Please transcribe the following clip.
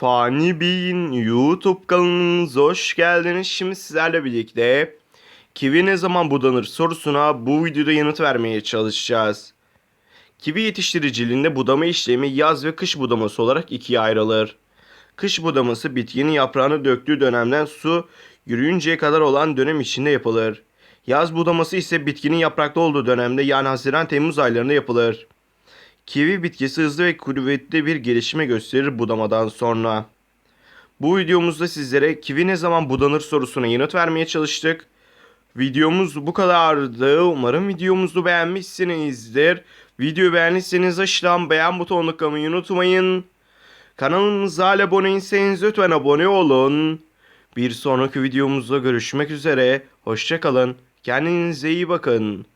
Fani Bey'in YouTube kanalımıza hoş geldiniz. Şimdi sizlerle birlikte kivi ne zaman budanır sorusuna bu videoda yanıt vermeye çalışacağız. Kivi yetiştiriciliğinde budama işlemi yaz ve kış budaması olarak ikiye ayrılır. Kış budaması bitkinin yaprağını döktüğü dönemden su yürüyünceye kadar olan dönem içinde yapılır. Yaz budaması ise bitkinin yaprakta olduğu dönemde yani Haziran-Temmuz aylarında yapılır. Kivi bitkisi hızlı ve kuvvetli bir gelişme gösterir budamadan sonra. Bu videomuzda sizlere kivi ne zaman budanır sorusuna yanıt vermeye çalıştık. Videomuz bu kadardı. Umarım videomuzu beğenmişsinizdir. Videoyu beğendiyseniz aşağıdan beğen butonuna tıklamayı unutmayın. Kanalımıza abone değilseniz lütfen abone olun. Bir sonraki videomuzda görüşmek üzere. Hoşçakalın. Kendinize iyi bakın.